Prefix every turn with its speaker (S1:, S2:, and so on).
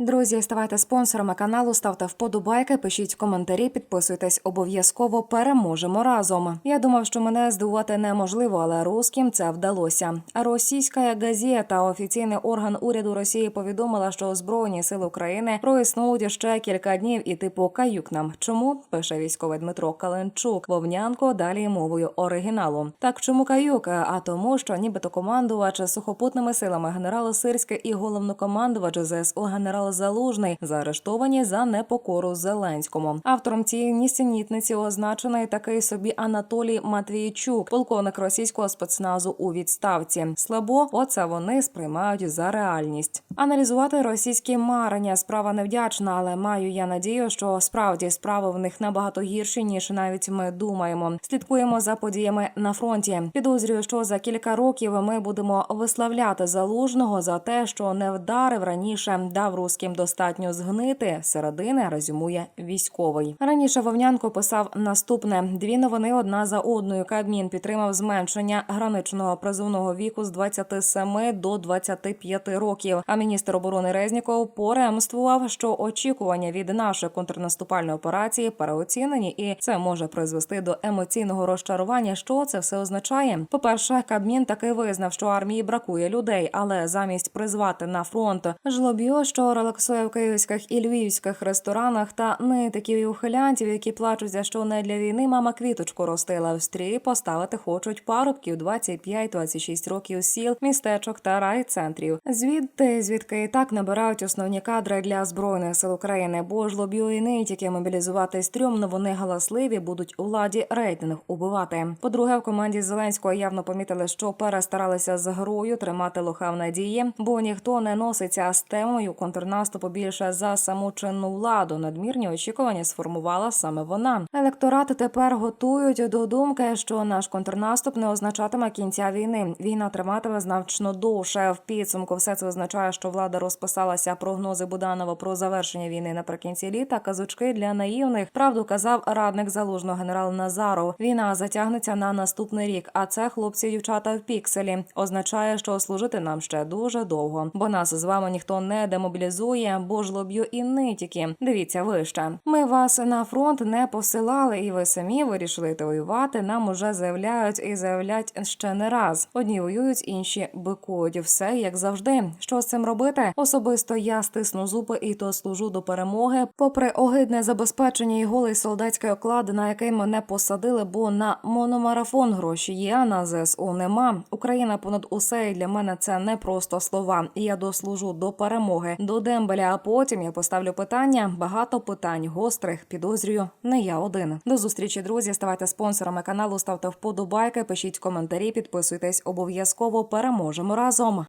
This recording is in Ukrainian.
S1: Друзі, ставайте спонсорами каналу, ставте вподобайки, пишіть коментарі, підписуйтесь обов'язково. Переможемо разом. Я думав, що мене здивувати неможливо, але русським це вдалося. Російська газета, офіційний орган уряду Росії, повідомила, що збройні сили України проіснують ще кілька днів і типу каюк нам. Чому пише військовий Дмитро Каленчук Вовнянко далі мовою оригіналу. Так чому каюк? А тому, що нібито командувач сухопутними силами генерал Сирський і головнокомандувач ЗСУ генерал Залужний заарештовані за непокору Зеленському. Автором цієї нісенітниці означений такий собі Анатолій Матвійчук, полковник російського спецназу у відставці. Слабо, оце вони сприймають за реальність. Аналізувати російські марення справа невдячна, але маю я надію, що справді справи в них набагато гірші ніж навіть ми думаємо. Слідкуємо за подіями на фронті. Підозрюю, що за кілька років ми будемо виславляти залужного за те, що не вдарив раніше, дав русським достатньо згнити. Середини резюмує військовий. Раніше Вовнянко писав наступне: дві новини одна за одною. Кабмін підтримав зменшення граничного призовного віку з 27 до 25 років. А міністр оборони Резніков поремствував, що очікування від нашої контрнаступальної операції переоцінені, і це може призвести до емоційного розчарування. Що це все означає? По перше, Кабмін таки визнав, що армії бракує людей, але замість призвати на фронт жлоб'ю, що релаксує в київських і львівських ресторанах, та нитиків і ухилянтів, які плачуться, що не для війни. Мама квіточку ростила в стрій, поставити хочуть парубків. 25-26 років сіл, містечок та райцентрів. Звідти, звідки і так набирають основні кадри для збройних сил України, бо жлоб'ю і нитики мобілізувати стрьомно, вони галасливі будуть у владі рейтинг убивати. По-друге, в команді Зеленського явно помітили, що перестаралися з грою тримати лоха в надії, бо ніхто не носиться з темою контрнаступу більше за саму чинну владу. Надмірні очікування сформувала саме вона. Електорати тепер готують до думки, що наш контрнаступ не означатиме кінця війни. Війна триматиме значно довше. В підсумку все це означає, що влада розписалася прогнози Буданова про завершення війни наприкінці літа. Казочки для наївних правду казав радник залужного генерал Назаров. Війна затягнеться на наступний рік. А це хлопці, і дівчата в пікселі. Означає, що служити нам ще дуже довго, бо нас з вами ніхто не демобілізує, бо ж лоб'ю і нитіки. Дивіться вище. Ми вас на фронт не посилали, і ви самі вирішили воювати. Нам уже заявляють і заявлять ще не раз. Одні воюють, інші бикують. Все як завжди. Що з цим робити? Особисто я стисну зуби і то служу до перемоги. Попри огидне забезпечення і голий солдатський оклад, на який мене посадили, бо на мономарафон гроші є, а на ЗСУ нема. Україна понад усе і для мене це не просто слова. Я дослужу до перемоги, до дембеля. А потім я поставлю питання. Багато питань гострих. Підозрюю, не я один. До зустрічі, друзі. Ставайте спонсорами каналу, ставте вподобайки, пишіть коментарі, підписуйтесь обов'язково. Переможемо разом.